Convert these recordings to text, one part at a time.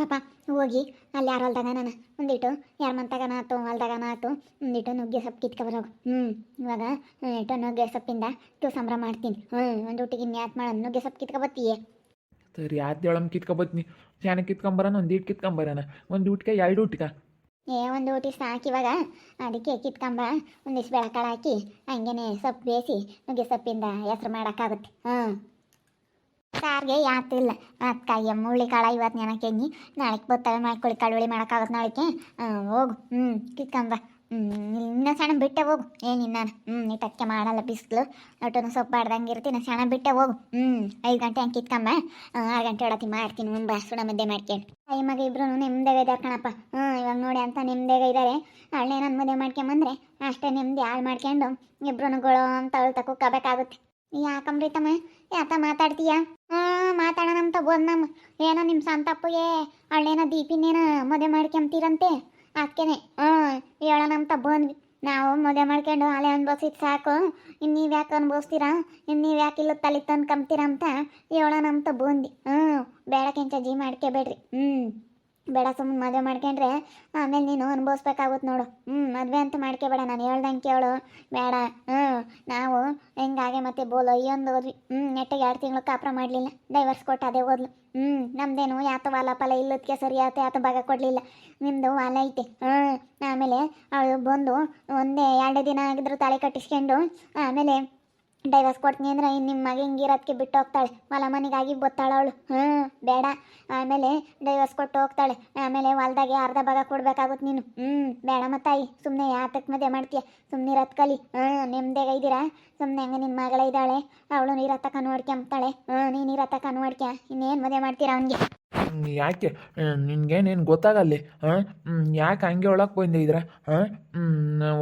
ಪಾಪ ಹೋಗಿ ಅಲ್ಲಿ ಯಾರು ಹೊಲ್ದಾಗ ನಾನು ಒಂದಿಟ್ಟು ಯಾರ ಮಂತಾಗನ ಆತು ಹೊಲ್ದಾಗನ ಆತು ಒಂದಿಟ್ಟು ನುಗ್ಗೆ ಸೊಪ್ಪು ಕಿತ್ಕೊಬರೋಗು ಹ್ಞೂ ಇವಾಗ ಇಟ್ಟು ನುಗ್ಗೆ ಸೊಪ್ಪಿಂದ ತು ಸಂಭ್ರಮ ಮಾಡ್ತೀನಿ. ಹ್ಞೂ ಒಂದು ಊಟಿಗೆ ಇನ್ಯಾತ್ ಮಾಡೋಣ ನುಗ್ಗೆ ಸೊಪ್ಪು ಕಿತ್ಕೊಬತ್ತೀಯೇ ಸರಿ ಆದ್ಯೊಳಮ್ ಹೇಳಮ್ ಕಿತ್ಕೊಬತ್ನಿ ಶಾನೆ ಕಿತ್ಕೊಂಬರೋಣ ಒಂದು ಇಟ್ಟು ಕಿತ್ಕೊಂಬರೋಣ ಒಂದು ಊಟಕ್ಕೆ ಎರಡು ಊಟಕ್ಕೆ ಏ ಒಂದು ಊಟಿ ಸಾಕು ಇವಾಗ. ಅದಕ್ಕೆ ಕಿತ್ಕೊಂಬ ಒಂದಿಷ್ಟು ಬೆಳಕಾಳು ಹಾಕಿ ಹಂಗೇನೆ ಸೊಪ್ಪು ಬೇಯಿಸಿ ನುಗ್ಗೆ ಸೊಪ್ಪಿಂದ ಹೆಸ್ರು ಮಾಡೋಕ್ಕಾಗುತ್ತೆ. ಹ್ಞೂ ಸಾರಿಗೆ ಯಾತಿಲ್ಲ ಅದಕ್ಕಾಗಿ ಮುಳ್ಳಿ ಕಾಳ ಇವತ್ತು ನೆನಕ್ಕೆ ಹೆಂಗಿ ನಾಳೆಗೆ ಬತ್ತವೆ ಮಾಡ್ಕೊಳ್ಳಿ ಕಳುವಳಿ ಮಾಡೋಕ್ಕಾಗತ್ತೆ ನಾಳೆಗೆ ಹೋಗು. ಹ್ಞೂ ಕಿತ್ಕೊಂಬ. ಹ್ಞೂ ಇನ್ನ ಸಣ್ಣ ಬಿಟ್ಟೆ ಹೋಗು. ಏನಿನ್ನ ನಾನು ಹ್ಞೂ ಇಟ್ಟಕ್ಕೆ ಮಾಡಲ್ಲ ಬಿಸಿಲು. ಒಟ್ಟು ಸೊಪ್ಪು ಬಾಡ್ದಂಗೆ ಇರ್ತೀನಿ ಸಣ್ಣ ಬಿಟ್ಟೆ ಹೋಗು. ಹ್ಞೂ ಐದು ಗಂಟೆ ಹಂಗೆ ಕಿತ್ಕೊಂಬ. ಆರು ಗಂಟೆ ಒಡತಿ ಮಾಡ್ತೀನಿ ಮುಂಬ, ಸುಣ ಮುದ್ದೆ ಮಾಡ್ಕೊಂಡು ಐ ಮಗ ಇಬ್ರು ನೆಮ್ಮದಿಯಾಗ ಇದ್ದಾರೆ ಕಣಪ್ಪ. ಹ್ಞೂ ಇವಾಗ ನೋಡಿ ಅಂತ ನೆಮ್ಮದಿಯಾಗ ಇದ್ದಾರೆ ಹಳ್ಳೆ ನನ್ನ ಮದುವೆ ಮಾಡ್ಕೊಂಬಂದ್ರೆ, ಅಷ್ಟೇ ನೆಮ್ಮದಿ ಹಾಳು ಮಾಡ್ಕೊಂಡು ಇಬ್ರು ಗೊಳೋ ಅಂತ ಅಳ್ತಾ ಕುಕ್ಕಬೇಕಾಗುತ್ತೆ ಯಾಕಂಬ್ರಿ ತಮ್ಮ ಯಾತ ಮಾತಾಡ್ತೀಯ? ಹಾಂ ಮಾತಾಡೋಣ ಅಂತ ಬಂದ್ ಏನೋ ನಿಮ್ಮ ಸಂತಪ್ಪಗೆ ಅಳ್ಳೇನ ದೀಪಿನೇನ ಮದುವೆ ಮಾಡ್ಕೊಂತೀರಂತೆ. ಅದಕ್ಕೇನೆ ಹ್ಞೂ ಹೇಳೋಣ ಅಂತ ಬಂದ್ವಿ ನಾವು ಮದುವೆ ಮಾಡ್ಕೊಂಡು ಅಲೆ ಅನ್ಭವಿಸಿದ್ ಸಾಕು. ಇನ್ನು ನೀವು ಯಾಕೆ ಅನ್ಭವಿಸ್ತೀರಾ? ಇನ್ನು ನೀವು ಯಾಕೆ ಇಲ್ಲ ತಲೆ ತಂದು ತಂದ್ಕೊಂತೀರ ಅಂತ ಹೇಳೋಣ ಅಂತ ಬಂದ್ವಿ ಹ್ಞೂ ಬೇಡ ಕೆಂಚ ಜಿ ಮಾಡ್ಕೋಬೇಡ್ರಿ ಹ್ಞೂ ಬೇಡ ಸುಮ್ಮನೆ ಮದುವೆ ಮಾಡ್ಕೊಂಡ್ರೆ ಆಮೇಲೆ ನೀನು ಅನುಭವಿಸ್ಬೇಕಾಗುತ್ತೆ ನೋಡು. ಹ್ಞೂ ಮದುವೆ ಅಂತ ಮಾಡ್ಕೋಬೇಡ, ನಾನು ಹೇಳ್ದಂಗೆ ಕೇಳು. ಬೇಡ. ಹ್ಞೂ ನಾವು ಹೆಂಗಾಗೆ ಮತ್ತೆ ಬೋಲು ಒಂದು ಓದ್ವಿ ಹ್ಞೂ ನೆಟ್ಟಿಗೆ ಎರಡು ತಿಂಗಳು ಕಾಪ್ರ ಮಾಡಲಿಲ್ಲ. ಡೈವರ್ಸ್ ಕೊಟ್ಟು ಅದೇ ಓದ್ಲು ಹ್ಞೂ ನಮ್ದೇನು ಯಾತ ವಾಲ ಫಲ ಇಲ್ಲದಕ್ಕೆ ಸರಿ ಆತ, ಯಾತ ಭಾಗ ಕೊಡಲಿಲ್ಲ. ನಿಮ್ಮದು ವಾಲ ಐತೆ. ಹ್ಞೂ ಆಮೇಲೆ ಅವಳು ಬಂದು ಒಂದೇ ಎರಡು ದಿನ ಆಗಿದ್ರು ತಾಳೆ ಕಟ್ಟಿಸ್ಕೊಂಡು, ಆಮೇಲೆ ಡೈವರ್ಸ್ ಕೊಡ್ತೀನಿ ಅಂದ್ರೆ ಇನ್ನು ನಿಮ್ಮ ಮಗ ಹಿಂಗಿರೋದಕ್ಕೆ ಬಿಟ್ಟು ಹೋಗ್ತಾಳೆ. ಹೊಲ ಮನೆಗಾಗಿ ಬತ್ತಾಳ ಅವಳು. ಹ್ಞೂ ಬೇಡ. ಆಮೇಲೆ ಡೈವರ್ಸ್ ಕೊಟ್ಟು ಹೋಗ್ತಾಳೆ. ಆಮೇಲೆ ಹೊಲ್ದಾಗೆ ಅರ್ಧ ಭಾಗ ಕೊಡ್ಬೇಕಾಗುತ್ತೆ ನೀನು. ಹ್ಞೂ ಬೇಡ ಮತ್ತಾಯಿ ಸುಮ್ಮನೆ ಯಾತಕ್ಕೆ ಮದುವೆ ಮಾಡ್ತೀಯ? ಸುಮ್ಮನೆ ಇರೋದು ಕಲಿ. ಹ್ಞೂ ನಿಮ್ದೇಗ ಇದ್ದೀರಾ ಸುಮ್ಮನೆ ಹಂಗೆ ನಿನ್ನ ಮಗಳ ಇದ್ದಾಳೆ. ಅವಳು ನೀರತ್ತಕ ನೋಡ್ಕೊಂಬ್ತಾಳೆ ಹ್ಞೂ ನೀನು ಇರತ್ತಕ ನೋಡ್ಕ್ಯ ಇನ್ನೇನು ಮದುವೆ ಮಾಡ್ತೀರಾ ಅವನಿಗೆ? ಯಾಕೆ? ನಿನಗೇನೇನು ಗೊತ್ತಾಗಲ್ಲಿ? ಹಾಂ ಯಾಕೆ ಹಂಗೆ ಒಳಗೆ ಬಂದಿದ್ರೆ ಹಾಂ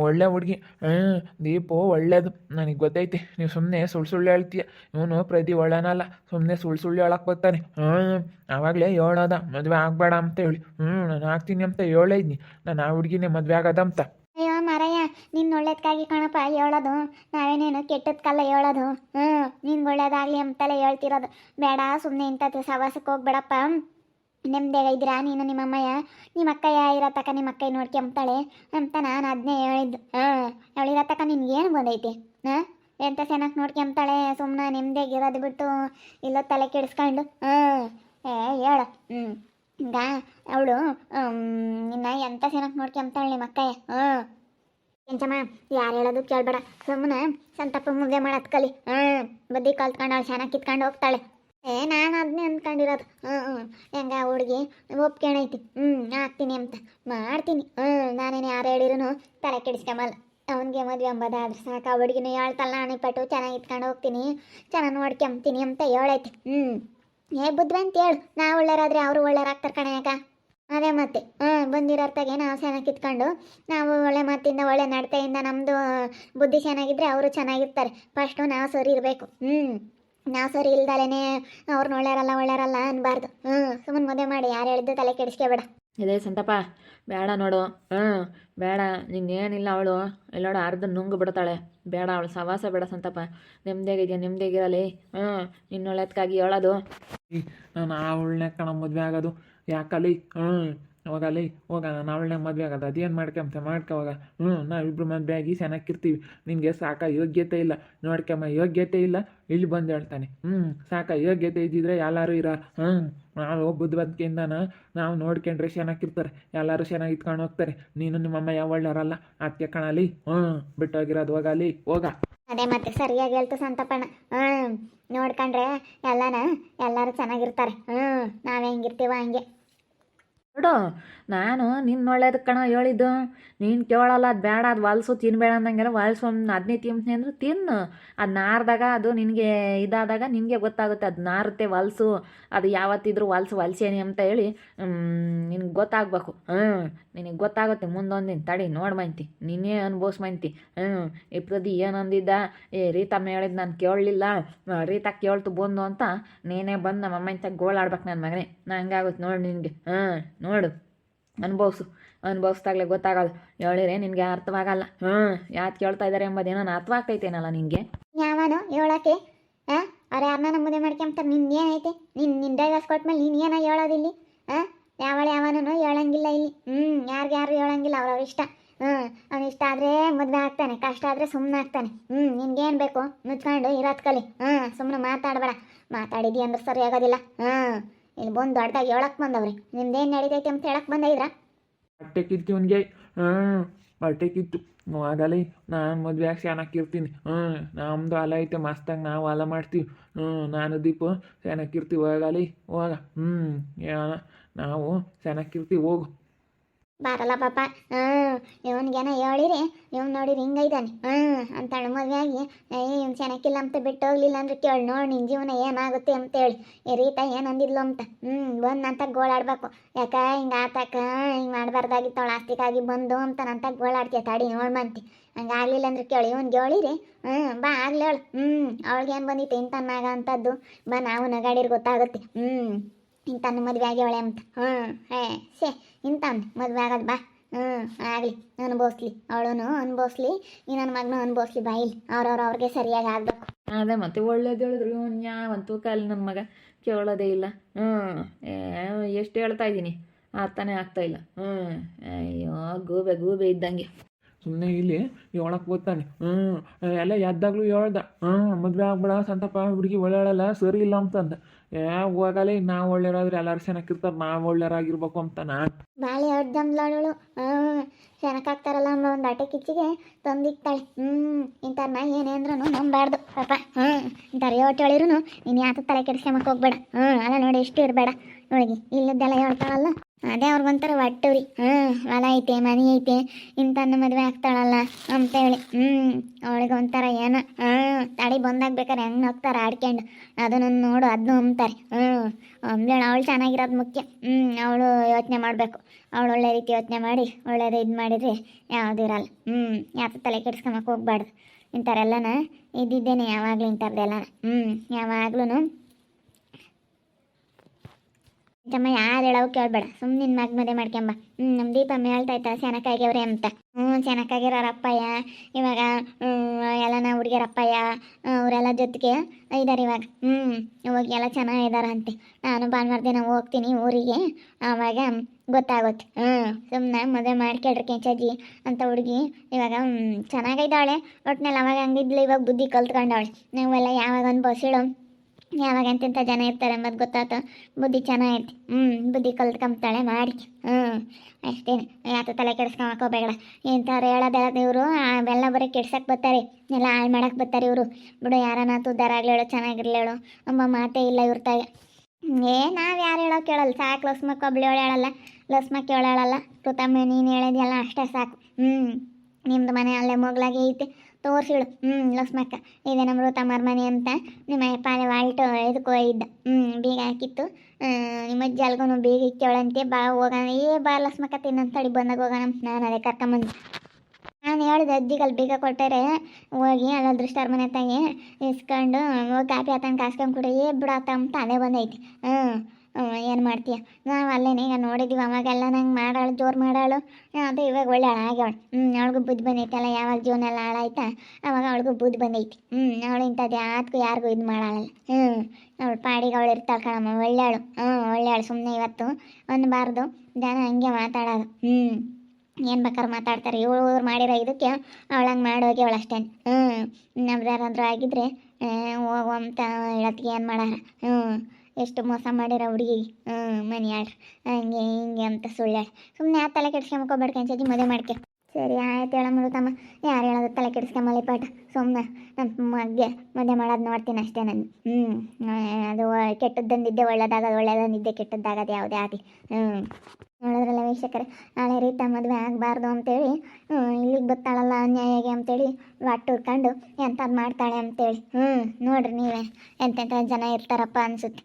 ಒಳ್ಳೆ ಹುಡುಗಿ. ಹಾಂ ದೀಪು, ಒಳ್ಳೇದು. ನನಗೆ ಗೊತ್ತೈತಿ, ನೀವು ಸುಮ್ಮನೆ ಸುಳ್ಳು ಸುಳ್ಳು ಹೇಳ್ತೀಯ. ಇವನು ಪ್ರತಿ ಒಳ್ಳೆನಲ್ಲ ಸುಮ್ಮನೆ ಸುಳ್ಳು ಸುಳ್ಳು ಹೇಳಕ್ಕೆ ಬರ್ತಾನೆ. ಹ್ಞೂ ಆವಾಗಲೇ ಹೇಳೋದ, ಮದುವೆ ಆಗಬೇಡ ಅಂತ ಹೇಳಿ. ಹ್ಞೂ ನಾನು ಆಗ್ತೀನಿ ಅಂತ ಹೇಳಿದ್ನಿ ನಾನು ಆ ಹುಡುಗಿನೇ ಮದುವೆ ಆಗೋದಂತ ಅಯ್ಯೋ, ಮಾರಯ್ಯ ನಿನ್ನ ಒಳ್ಳೇದಕ್ಕಾಗಿ ಕಣಪ್ಪ ಹೇಳೋದು. ನಾವೇನೇನು ಕೆಟ್ಟದ್ಕಲ್ಲ ಹೇಳೋದು. ಹ್ಞೂ ನಿನ್ಗೆ ಒಳ್ಳೇದಾಗಲಿ ಅಂತಲೇ ಹೇಳ್ತಿರೋದು. ಬೇಡ ಸುಮ್ಮನೆ ಇಂಥದ್ದು ಸವಾಸಕ್ಕೆ ಹೋಗ್ಬೇಡಪ್ಪ. ನೆಮ್ಮದಿಯಾಗ ಇದ್ದೀರಾ? ನೀನು ನಿಮ್ಮ ಅಮ್ಮಯ್ಯ ನಿಮ್ಮ ಅಕ್ಕಯ್ಯ ಇರೋ ತಕ ನಿಮ್ಮ ಅಕ್ಕಯ್ಯ ನೋಡ್ಕೊಂಬ್ತಾಳೆ ಅಂತ ನಾನು ಅದನ್ನೇ ಹೇಳಿದ್ದು ಹಾಂ ಅವಳಿರೋ ತಕ ಏನು ಬಂದೈತಿ ಹಾಂ ಎಂತ ಚೆನ್ನಾಗಿ ನೋಡ್ಕೊಂಬ್ತಾಳೆ ಸುಮ್ಮನೆ ನೆಮ್ಮದಿಯಾಗಿ ಇರೋದು ಬಿಟ್ಟು ಇಲ್ಲೋ ತಲೆ ಕೆಡಿಸ್ಕೊಂಡು. ಹಾಂ ಏ, ಹೇಳು. ಹ್ಞೂ ಈಗ ಅವಳು ನಿನ್ನ ಎಂತ ಚೆನ್ನಾಗಿ ನೋಡ್ಕೊಂಬ್ತಾಳೆ ನಿಮ್ಮ ಅಕ್ಕಯ್ಯ? ಹಾಂ ಎಂಚಮ್ಮ ಯಾರು ಹೇಳೋದು ಕೇಳಬೇಡ. ಸುಮ್ಮನೆ ಸಂತಪ್ಪ ಮುದ್ದೆ ಮಾಡೋದು ಕಲಿ. ಹಾಂ ಬದ್ದಿ ಕಲ್ತ್ಕೊಂಡು ಅವಳು ಚೆನ್ನಾಗಿ ಕಿತ್ಕೊಂಡು ಹೋಗ್ತಾಳೆ. ಏ, ನಾನು ಅದನ್ನೇ ಅಂದ್ಕೊಂಡಿರೋದು ಹ್ಞೂ ಹ್ಞೂ ಹೆಂಗ ಹುಡುಗಿ? ಒಪ್ಕೊಂಡೈತಿ ಹ್ಞೂ ಹಾಕ್ತೀನಿ ಅಂತ. ಮಾಡ್ತೀನಿ. ಹ್ಞೂ ನಾನೇನು ಯಾರು ಹೇಳಿರೂ ತಲೆ ಕೆಡಿಸ್ಕೊಂಬಲ್ಲ. ಅವನಿಗೆ ಮದುವೆ ಅಂಬೋದಾದ್ರೆ ಸಾಕು. ಆ ಹುಡುಗಿನ ಹೇಳ್ತಲ್ಲ ಪಟ್ಟು ಚೆನ್ನಾಗಿ ಇಟ್ಕೊಂಡು ಹೋಗ್ತೀನಿ. ಚೆನ್ನಾಗಿ ನೋಡ್ಕೊಂಬ್ತೀನಿ ಅಂತ ಹೇಳೈತಿ. ಹ್ಞೂ ಏ ಬುದ್ಧಿ ಅಂತ ಹೇಳು. ನಾವು ಒಳ್ಳೆಯರಾದ್ರೆ ಅವರು ಒಳ್ಳೆಯರಾಗ್ತಾರೆ ಯಾಕ? ಅದೇ ಮತ್ತೆ. ಹ್ಞೂ ಬಂದಿರೋರ್ತಾಗೆ ನಾವು ಚೆನ್ನಾಗಿ ಕಿತ್ಕೊಂಡು ನಾವು ಒಳ್ಳೆ ಮಾತಿಂದ, ಒಳ್ಳೆ ನಡತೆಯಿಂದ ನಮ್ಮದು ಬುದ್ಧಿ ಚೆನ್ನಾಗಿದ್ರೆ ಅವರು ಚೆನ್ನಾಗಿರ್ತಾರೆ. ಫಸ್ಟು ನಾವು ಸರಿ ಇರಬೇಕು. ಹ್ಞೂ ನಾವು ಸರಿ ಇಲ್ದಲೇ ಅವ್ರನ್ನ ಒಳ್ಳೆಯರಲ್ಲ ಒಳ್ಳೆಯರಲ್ಲ ಅನ್ಬಾರ್ದು. ಹ್ಞೂ ಸುಮ್ಮನೆ ಮದುವೆ ಮಾಡಿ ಯಾರು ಹೇಳಿದ್ದು ತಲೆ ಕೆಡಿಸ್ಕೊಬೇಡ. ಇದೇ ಸಂತಪ್ಪ ಬೇಡ ನೋಡು. ಹ್ಞೂ ಬೇಡ ನಿಂಗೇನಿಲ್ಲ ಅವಳು. ಎಲ್ಲೋಡು ಅರ್ಧ ನುಂಗು ಬಿಡ್ತಾಳೆ. ಬೇಡ ಅವಳು ಸವಾಸ ಬೇಡ ಸಂತಪ್ಪ. ನೆಮ್ಮದಿಯಾಗಿದೆಯಾ ನೆಮ್ಮದಿಯಾಗಿರಲಿ ಹ್ಞೂ ಇನ್ನೊಳ್ಳೆದಕ್ಕಾಗಿ ಹೇಳೋದು. ನಾನು ಆ ಅವಳನ್ನೇ ಕಣ ಮದುವೆ ಆಗೋದು. ಯಾಕಲಿ? ಹ್ಞೂ ಹೋಗಲಿ ಹೋಗ ನಾನು ಅವಳನ್ನೇ ಮದುವೆ ಆಗೋದು, ಅದೇನು ಮಾಡ್ಕೊಂತ ಮಾಡ್ಕೋವಾಗ ಹ್ಞೂ ನಾವಿಬ್ರು ಮದುವೆ ಆಗಿ ಚೆನ್ನಾಗಿರ್ತೀವಿ ನಿನಗೆ ಸಾಕ ಯೋಗ್ಯತೆ ಇಲ್ಲ. ನೋಡ್ಕೊಂಬ ಯೋಗ್ಯತೆ ಇಲ್ಲ. ಇಲ್ಲಿ ಬಂದು ಹೇಳ್ತಾನೆ ಹ್ಞೂ ಸಾಕ ಯೋಗ್ಯತೆ ಇದ್ದಿದ್ರೆ ಎಲ್ಲರೂ ಇರ ಹ್ಞೂ ನಾವು ಬುದ್ಧಿವಂತಿಕೆಯಿಂದನ ನಾವು ನೋಡ್ಕೊಂಡ್ರೆ ಚೆನ್ನಾಗಿರ್ತಾರೆ ಎಲ್ಲರೂ ಚೆನ್ನಾಗಿ ಇಟ್ಕೊಂಡು ಹೋಗ್ತಾರೆ. ನೀನು ನಿಮ್ಮಮ್ಮ ಯಾವ ಒಳ್ಳೆಯವರಲ್ಲ ಅದಕ್ಕೆ ಕಣಲಿ ಹ್ಞೂ ಬಿಟ್ಟೋಗಿರೋದು ಹೋಗಲಿ ಹೋಗ. ಅದೇ ಮತ್ತೆ ಸರಿಯಾಗಿ ಹೇಳ್ತು ಸಂತಪ್ಪಣ್ಣ. ಹ್ಞೂ ನೋಡ್ಕೊಂಡ್ರೆ ಎಲ್ಲನ ಎಲ್ಲರೂ ಚೆನ್ನಾಗಿರ್ತಾರೆ. ಹ್ಞೂ ನಾವು ಹೆಂಗಿರ್ತೀವ ಹಂಗೆ. ನೋಡು ನಾನು ನಿನ್ನ ಒಳ್ಳೇದು ಕಣ ಹೇಳಿದ್ದು. ನೀನು ಕೇಳಲ್ಲ, ಅದು ಬೇಡ, ಅದು ಹೊಲ್ಸು ತಿನ್ಬೇಡ ಅಂದಂಗೆಲ್ಲ ಹೊಲ್ಸು ಒಂದು ಅದನ್ನೇ ತಿಂತೀನಿ ಅಂದ್ರೆ ತಿನ್ನು. ಅದು ನಾರ್ದಾಗ ಅದು ನಿನಗೆ ಇದಾದಾಗ ನಿನಗೆ ಗೊತ್ತಾಗುತ್ತೆ, ಅದು ನಾರುತ್ತೆ ಹೊಲ್ಸು ಅದು ಯಾವತ್ತಿದ್ರೂ ಹೊಲ್ಸು ಹೊಲ್ಸೇನಿ ಅಂತ ಹೇಳಿ ನಿನಗೆ ಗೊತ್ತಾಗಬೇಕು. ಹ್ಞೂ ನಿನಗೆ ಗೊತ್ತಾಗುತ್ತೆ ಮುಂದೊಂದು ತಡಿ, ನೋಡಿ ಮಂತಿ. ನೀನೇ ಅನ್ಭವಿಸ್ ಮಂತಿ. ಹ್ಞೂ ಈ ಪ್ರತಿ ಏ ರೀತಮ್ಮ ಹೇಳಿದ್ ನಾನು ಕೇಳಲಿಲ್ಲ. ರೀತಾ ಕೇಳ್ತು ಬಂದು ಅಂತ ನೀನೇ ಬಂದು ನಮ್ಮ ಅಮ್ಮ ಇಂತ ಗೋಳಾಡ್ಬೇಕು ನನ್ನ ಮಗನೇ. ನಾ ಹಂಗಾಗುತ್ತೆ ನೋಡಿ ನಿನಗೆ. ಹಾಂ ನೋಡು. ಅನುಭವಿಸು. ಅನುಭವಿಸ್ದಾಗಲೇ ಗೊತ್ತಾಗಲ್ಲ. ಹೇಳಿದ್ರೆ ನಿನಗೆ ಅರ್ಥವಾಗಲ್ಲ. ಹ್ಞೂ ಯಾಕೆ ಕೇಳ್ತಾ ಇದ್ದಾರೆ ಎಂಬುದೇನೋ ಅರ್ಥವಾಗ್ತೈತೇನಲ್ಲ ನಿನಗೆ? ಯಾವನು ಹೇಳಕ್ಕೆ? ಹಾಂ ಅವ್ರು ಯಾರನ್ನ ಮದುವೆ ಮಾಡ್ಕೊಂತ ನಿನ್ನ ಏನೈತೆ ನಿನ್ನ ನಿನ್ನ ಡೈವರ್ಸ್ ಕೊಟ್ಮೇಲೆ ನೀನು ಏನೋ ಹೇಳೋದಿಲ್ಲಿ? ಹಾಂ ಯಾವ ಯಾರಿಗೆ ಯಾರು ಹೇಳಂಗಿಲ್ಲ, ಅವ್ರವ್ರ ಇಷ್ಟ. ಹ್ಞೂ ಅವ್ನ ಇಷ್ಟ ಆದರೆ ಮದುವೆ ಆಗ್ತಾನೆ, ಕಷ್ಟ ಆದರೆ ಸುಮ್ಮನೆ ಆಗ್ತಾನೆ. ಹ್ಞೂ ನಿನ್ಗೇನು ಬೇಕು? ಮುಚ್ಕೊಂಡು ಇರತ್ ಕಲಿ. ಹ್ಞೂ ಸುಮ್ಮನೆ ಮಾತಾಡಬೇಡ. ಮಾತಾಡಿದಿ ಅಂದ್ರೆ ಸರಿ ಆಗೋದಿಲ್ಲ. ಹ್ಮ್, ಇಲ್ಲಿ ಬಂದು ದೊಡ್ಡದಾಗಿ ಹೇಳಕ್ ಬಂದವ್ರಿ. ನಿಮ್ದೇನು ನಡೀತೈತೆ ಅಂತ ಹೇಳಕ್ ಬಂದಿದ್ರಾ? ಹೊಟ್ಟೆ ಕಿತ್ತು ಅವನಿಗೆ ಹ್ಞೂ ಹೊಟ್ಟೆ ಕಿತ್ತು. ಆಗಲಿ, ನಾನು ಮದುವೆ ಆಗಿ ಚೆನ್ನಾಗಿರ್ತೀನಿ ಹ್ಞೂ ನಮ್ಮದು ಅಲ ಐತೆ, ಮಸ್ತಾಗಿ ನಾವು ಅಲ ಮಾಡ್ತೀವಿ. ಹ್ಞೂ ನಾನು ದೀಪು ಚೆನ್ನಾಗಿರ್ತೀವಿ ಹೋಗಲಿ ಹೋಗ ಹ್ಞೂ ನಾವು ಚೆನ್ನಾಗಿರ್ತೀವಿ ಹೋಗು. ಬಾರಲ್ಲ ಪಾಪ. ಹ್ಞೂ ಇವನ್ಗೇನ ಹೇಳಿರಿ, ಇವ್ನು ನೋಡಿರಿ ಹಿಂಗೈದಾನೆ ಹ್ಞೂ ಅಂತೇಳಿ ಆಗಿ ಏ, ಇವ್ನು ಚೆನ್ನಾಗಿಲ್ಲ ಅಂತ ಬಿಟ್ಟು ಹೋಗ್ಲಿಲ್ಲ ಅಂದ್ರೆ ಕೇಳಿ ನೋಡಿ ನಿನ್ನ ಜೀವನ ಏನಾಗುತ್ತೆ ಅಂತ ಹೇಳಿ. ರೀತ ಏನು ಅಂದಿದ್ಲು ಅಂತ. ಹ್ಞೂ ಬಂದು ಅಂತ ಗೋಳಾಡ್ಬೇಕು. ಯಾಕ, ಹಿಂಗೆ ಆತಕ, ಹಿಂಗೆ ಮಾಡಬಾರ್ದಾಗಿತ್ತು ಅವಳು ಆಸ್ತಿಕಾಗಿ ಬಂದು ಅಂತ ನಂತ ಗೋಳಾಡ್ತೀಯ ತಡಿ ನೋಡ್ಮಂತಿ ಹಂಗೆ ಆಗಲಿಲ್ಲ ಅಂದ್ರೆ ಕೇಳಿ, ಇವ್ನಿಗೆ ಹೇಳಿರಿ. ಹ್ಞೂ ಬಾ ಆಗ್ಲೇಳು ಹ್ಞೂ ಅವಳಿಗೆ ಅವಳಿಗೇನು ಬಂದಿತ್ತು ಇಂಥ ನಾಗ ಅಂತದ್ದು. ಬಾ, ನಾವು ನಗಾಡಿರ್ ಗೊತ್ತಾಗುತ್ತೆ. ಹ್ಞೂ ಇಂಥನ್ನು ಮದುವೆ ಆಗ್ಯವಳೆ ಅಂತ. ಹ್ಞೂ ಹೇ ಸೇ ಇಂಥವ್ನು ಮದುವೆ ಆಗೋದು ಬಾ. ಹ್ಞೂ ಆಗಲಿ, ಅನುಭವಿಸ್ಲಿ. ಅವಳನು ಅನುಭವಿಸ್ಲಿ ಈ ನನ್ನ ಮಗನ ಅನುಭವಿಸ್ಲಿ ಬಾ ಇಲ್ಲಿ. ಅವ್ರವ್ರು ಅವ್ರಿಗೆ ಸರಿಯಾಗಿ ಆಗಬೇಕು. ಅದೇ ಮತ್ತೆ ಒಳ್ಳೇದು ಹೇಳಿದ್ರು. ಇವನು ಯಾವಂತೂ ಕಾಲಿ ನನ್ನ ಮಗ ಕೇಳೋದೇ ಇಲ್ಲ. ಹ್ಞೂ ಎಷ್ಟು ಹೇಳ್ತಾ ಇದ್ದೀನಿ. ಆಗ್ತಾ ಇಲ್ಲ. ಹ್ಞೂ ಅಯ್ಯೋ, ಗೂಬೆ ಗೂಬೆ ಇದ್ದಂಗೆ. ಸುಮ್ಮನೆ ಇಲ್ಲಿ ಹೇಳಕ್ ಕೂತಾನೆ ಹ್ಞೂ ಎಲ್ಲ ಎದ್ದಾಗ್ಲೂ ಹೇಳ್ದ ಹ್ಞೂ ಮದುವೆ ಆಗ್ಬೇಡ ಸಂತಪ್ಪ, ಹುಡುಗಿ ಒಳ್ಳೆಯಲ್ಲ ಸರಿ ಇಲ್ಲ ಅಂತಂದ. ಏ ಹೋಗಲ್ಲ ನಾವು ಒಳ್ಳೆಯರಾದ್ರೆ ಎಲ್ಲರೂ ಚೆನ್ನಾಗಿರ್ತಾರೆ ನಾವು ಒಳ್ಳೆಯರಾಗಿರ್ಬೇಕು ಅಂತ ನಾನು. ಬಾಳೆ ಹೊಡ್ದಮ್ಲವಳು ಹ್ಞೂ ಚೆನ್ನಾಗಾಗ್ತಾರಲ್ಲ ಅನ್ನೋ ಒಂದು ಆಟೆ ಕಿಚ್ಚಿಗೆ ತಂದಿಕ್ತಾಳೆ ಹ್ಞೂ ನಾ ಏನೇ ಅಂದ್ರೂ ನಂಬಾರ್ದು, ಪಾಪ. ಹ್ಞೂ ಇಂಥವ್ರು ಯೋಟ್ ಹೇಳಿರು ನೀನು ಯಾತ ತಲೆ ಕೆಡಿಸ್ಕೊಂಬಕ್ಕೆ ಹೋಗ್ಬೇಡ. ಹ್ಞೂ ಅಲ್ಲ ನೋಡಿ ಎಷ್ಟು ಇರಬೇಡ. ನೋಡಿ ಇಲ್ಲದ್ದೆಲ್ಲ ಹೇಳ್ತಾಳಲ್ಲ. ಅದೇ ಅವ್ರಿಗೊಂಥರ ಒಟ್ಟವ್ರಿ ಹ್ಞೂ ಹೊಲ ಐತೆ, ಮನೆ ಐತೆ ಇಂಥನ್ನ ಮದುವೆ ಆಗ್ತಾಳಲ್ಲ ಅಂತೇಳಿ. ಹ್ಞೂ ಅವಳಿಗೆ ಒಂಥರ ಏನ ಹ್ಞೂ ತಡಿ ಬಂದಾಗ್ಬೇಕಾರೆ ಹೆಂಗೆ ಹೋಗ್ತಾರೆ ಆಡ್ಕೊಂಡು ಅದನ್ನು ನೋಡು ಅದನ್ನು ಅಂತಾರೆ ಹ್ಞೂ ಅಂದೇಳು ಅವಳು ಚೆನ್ನಾಗಿರೋದು ಮುಖ್ಯ. ಹ್ಞೂ ಅವಳು ಯೋಚನೆ ಮಾಡಬೇಕು. ಅವಳು ಒಳ್ಳೆ ರೀತಿ ಯೋಚನೆ ಮಾಡಿ, ಒಳ್ಳೇದು ಇದು ಮಾಡಿದರೆ ಯಾವುದೂ ಇರಲ್ಲ. ಹ್ಞೂ ಯಾತ ತಲೆ ಕೆಡ್ಸ್ಕೊಂಬಕ್ಕೆ ಹೋಗ್ಬಾರ್ದು. ಇಂಥವ್ರೆಲ್ಲನ ಇದ್ದಿದ್ದೇನೆ ಯಾವಾಗಲೂ ಇಂಥವ್ರದ್ದೆಲ್ಲ ಹ್ಞೂ ಯಾವಾಗ್ಲೂ ತಮ್ಮ ಯಾರು ಹೇಳೋಕೆ ಕೇಳಬೇಡ. ಸುಮ್ಮನೆ ನಿನ್ನ ಮಗ ಮದುವೆ ಮಾಡ್ಕೊಂಬ. ಹ್ಞೂ ನಮ್ಮ ದೀಪಮ್ಮ ಹೇಳ್ತಾಯ್ತಾ ಚೆನ್ನಾಗಾಗ್ಯವ್ರೆ ಅಂತ. ಹ್ಞೂ ಚೆನ್ನಾಗಾಗಿರೋರಪ್ಪಯ್ಯ ಇವಾಗ ಎಲ್ಲನ ಹುಡುಗಿಯರಪ್ಪಯ್ಯ ಅವರೆಲ್ಲ ಜೊತೆಗೆ ಇದ್ದಾರೆ ಇವಾಗ. ಹ್ಞೂ ಇವಾಗ ಎಲ್ಲ ಚೆನ್ನಾಗಿದ್ದಾರೆ ಅಂತೆ. ನಾನು ಭಾನುವಾರ ದಿನ ಹೋಗ್ತೀನಿ ಊರಿಗೆ. ಆವಾಗ ಗೊತ್ತಾಗುತ್ತೆ ಹ್ಞೂ ಸುಮ್ಮನೆ ಮದುವೆ ಮಾಡ್ಕೊಳ್ರಿ ಕೆಂಚಾಜಿ ಅಂತ ಹುಡುಗಿ. ಇವಾಗ ಚೆನ್ನಾಗಿದ್ದಾಳೆ ಒಟ್ನಲ್ಲಿ ಅವಾಗ ಹಂಗಿದ್ಲು, ಇವಾಗ ಬುದ್ಧಿ ಕಲ್ತ್ಕೊಂಡವಳೆ. ನಾವೆಲ್ಲ ಯಾವಾಗ ಒಂದು ಅನ್ಭವಿಸಿಳು ಯಾವಾಗ ಜನ ಇರ್ತಾರೆ ಎಂಬುದು ಗೊತ್ತಾಯ್ತು ಬುದ್ಧಿ ಚೆನ್ನಾಗೈತಿ. ಹ್ಞೂ ಬುದ್ಧಿ ಕಲ್ತ್ಕಂಬ್ತಾಳೆ, ಮಾಡಿ. ಹ್ಞೂ ಅಷ್ಟೇನು ಯಾತ ತಲೆ ಕೆಡಿಸ್ಕೊಂಬಕ್ ಹೋಗ್ಬೇಡ ಇಂಥವ್ರು ಹೇಳೋದೇಳದ ಇವರು. ಅವೆಲ್ಲ ಬರೀ ಕೆಡ್ಸಕ್ಕೆ ಬರ್ತಾರೆ. ಎಲ್ಲ ಹಾಳು ಮಾಡಕ್ಕೆ ಬರ್ತಾರೆ ಇವರು. ಬಿಡು ಯಾರನ್ನ ತುದ್ದಾರಾಗ್ಲೇಳು ಚೆನ್ನಾಗಿರ್ಲೇಳು. ಅಮ್ಮ ಮಾತೇ ಇಲ್ಲ ಇವ್ರ ತಾಯಿ. ಏ, ನಾವು ಯಾರು ಹೇಳೋ ಕೇಳಲ್ಲ. ಸಾಕು ಲಸ್ಮಕ್ಕ ಒಬ್ಳು ಹೇಳಲ್ಲ. ಲಸ್ಮಕ್ಕ ಹೇಳಲ್ಲ. ಕೃತಮ್ಮ ನೀನು ಹೇಳಿದ್ಯಲ್ಲ, ಅಷ್ಟೇ ಸಾಕು. ಹ್ಞೂ ನಿಮ್ಮದು ಮನೆ ಅಲ್ಲೇ ಮೊಗ್ಲಾಗೆ ಐತೆ. ತೋರಿಸಿಳು ಹ್ಞೂ ಲಕ್ಷ್ಮಕ್ಕ ಇದೆ ನಮ್ಮ ಋತಮ್ಮರ ಮನೆ ಅಂತ. ನಿಮ್ಮ ಪಾಲೆ ವಾಲ್ಟು ಇದಕ್ಕೆ ಇದ್ದ. ಹ್ಞೂ ಬೀಗ ಹಾಕಿತ್ತು. ನಿಮ್ಮ ಅಜ್ಜಿ ಅಲ್ಗೂ ಬೀಗ ಇಕ್ಕವಳಂತೆ ಬಾ, ಹೋಗೋಣ. ಏ, ಬಾ ಲಕ್ಷ್ಮಕ್ಕ ತಿನ್ನಂತಡಿ ಬಂದಾಗ ಹೋಗೋಣ ನಾನು ಅದೇ ಕರ್ಕೊಂಬಂದು ನಾನು ಹೇಳಿದೆ ಅಜ್ಜಿಗೆ ಅಲ್ಲಿ ಬೀಗ ಕೊಟ್ಟರೆ ಹೋಗಿ ಅಲ್ಲಿ ದೃಷ್ಟಾರ ಮನೆ ತಾಯಿ ಇಸ್ಕೊಂಡು ಕಾಫಿ ಆತಂಗೆ ಕಾಸ್ಕೊಂಡು ಕೂಡ. ಏ ಬಿಡತ್ತ ಅಂತ ಅದೇ ಬಂದೈತಿ. ಹ್ಞೂ ಏನು ಮಾಡ್ತೀಯ? ನಾವು ಅಲ್ಲೇನೆ ಈಗ ನೋಡಿದ್ದೀವಿ ಅವಾಗೆಲ್ಲ ನಂಗೆ ಮಾಡಾಳು, ಜೋರು ಮಾಡಾಳು. ಅದು ಇವಾಗ ಒಳ್ಳೆ ಆಗ್ಯಾವಳು ಹ್ಞೂ ಅವಳಿಗೂ ಬುದ್ಧಿ ಬಂದೈತಲ್ಲ ಯಾವಾಗ ಜೀವನ ಎಲ್ಲ ಹಾಳಾಯ್ತಾ? ಅವಾಗ ಅವಳಿಗೂ ಬುದ್ಧಿ ಬಂದೈತಿ. ಹ್ಞೂ ಅವಳು ಇಂಥದ್ದು ಯಾತ್ಗೂ ಯಾರಿಗೂ ಇದು ಮಾಡಾಳಲ್ಲ. ಹ್ಞೂ ಅವಳು ಪಾಡಿಗೆ ಅವಳು ಇರ್ತಾಳೆ ಕಣಮ್ಮ ಒಳ್ಳೆಯಾಳು ಹ್ಞೂ ಒಳ್ಳೆಯಾಳು ಸುಮ್ಮನೆ ಇವತ್ತು ಅನ್ನಬಾರ್ದು ಜನ ಹಂಗೆ ಮಾತಾಡೋದು. ಹ್ಞೂ ಏನು ಬೇಕಾದ್ರೆ ಮಾತಾಡ್ತಾರೆ. ಇವ್ರು ಇವ್ರು ಮಾಡಿರೋ ಇದಕ್ಕೆ ಅವಳಂಗೆ ಮಾಡೋಗಿ ಅವಳು ಅಷ್ಟೇ ಹ್ಞೂ ನಮ್ದು ಯಾರಾದ್ರೂ ಆಗಿದ್ರೆ ಹೋಗುವಂತ ಹೇಳತ್ಗೆ ಏನು ಮಾಡಾರ? ಹ್ಞೂ ಎಷ್ಟು ಮೋಸ ಮಾಡ್ಯಾರ ಹುಡುಗಿ. ಹ್ಞೂ ಮನೆ ಆಡ್ರಿ ಹಂಗೆ ಹಿಂಗೆ ಅಂತ ಸುಳ್ಳು. ಸುಮ್ಮನೆ ಆ ತಲೆ ಕೆಡ್ಸ್ಕೊಂಬಕೋಬೇಡ ಕಂಚಿ ಮದುವೆ ಮಾಡ್ಕೆ. ಸರಿ, ಆಯ್ತು ಹೇಳ ತಮ್ಮ ಯಾರು ಹೇಳೋದು? ತಲೆ ಕೆಡಿಸ್ಕೊಂಬಲ್ಲಿ ಪಾಠ. ಸುಮ್ಮನೆ ನನ್ನ ಮಗ್ಗೆ ಮದುವೆ ಮಾಡೋದು ನೋಡ್ತೀನಿ ಅಷ್ಟೇ ನಾನು. ಹ್ಞೂ ಅದು ಕೆಟ್ಟದ್ದಂದಿದ್ದೆ, ಒಳ್ಳೇದಾಗೋದು ಒಳ್ಳೇದಂದಿದ್ದೆ, ಕೆಟ್ಟದ್ದಾಗೋದು ಯಾವುದೇ ಆಗಲಿ ಹ್ಞೂ ನೋಡಿದ್ರಲ್ಲ ವೀಕ್ಷಕರೇ, ನಾಳೆ ರೀತ ಮದುವೆ ಆಗಬಾರ್ದು ಅಂತೇಳಿ ಇಲ್ಲಿಗೆ ಬರ್ತಾಳಲ್ಲ ಅನ್ಯಾಯಗೆ ಅಂತೇಳಿ ಒಟ್ಟು ಹುಡ್ಕೊಂಡು ಎಂಥದ್ದು ಮಾಡ್ತಾಳೆ ಅಂತೇಳಿ. ಹ್ಞೂ ನೋಡ್ರಿ ನೀವೇ. ಎಂತೆಂಥ ಜನ ಇರ್ತಾರಪ್ಪ ಅನಿಸುತ್ತೆ.